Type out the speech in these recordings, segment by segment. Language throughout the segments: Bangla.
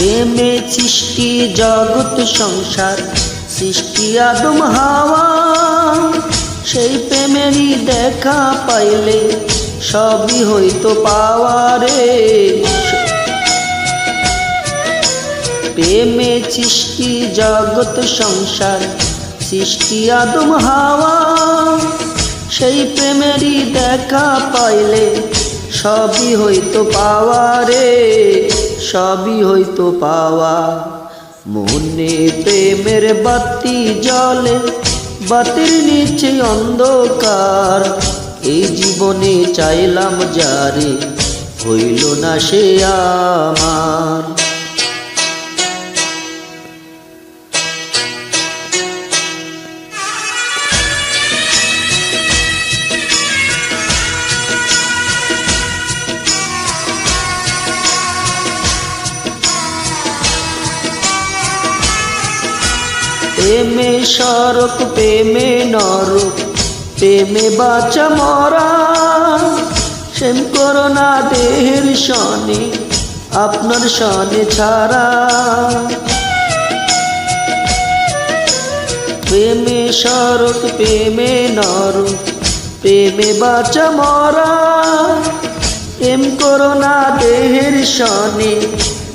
প্রেমে সৃষ্টি, জগৎ, সংসার, সৃষ্টি আদম, হাওয়া। সেই প্রেমেরই দেখা পাইলে সবই হইতো পাওয়া রে প্রেমে সৃষ্টি, জগৎ, সংসার, সৃষ্টি আদম, হাওয়া। সেই প্রেমেরই দেখা পাইলে সবই হইতো পাওয়া রে সবই হইতো পাওয়া। মনে প্রেমের বাতি জলে বাতির নিচে অন্ধকার। এই জীবনে চাইলাম যারে, হইল না সে আমার। প্রেমে সরক প্রেমে নরক, প্রেমে বাঁচা মরা। সেম করোনা দেহের সনে আপনার সনে ছাড়া। প্রেমে সরক প্রেমে নরক, প্রেমে বাঁচা মরা। এম করোনা দেহের সনে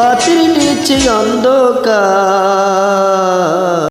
বাতির নিচে অন্ধকার।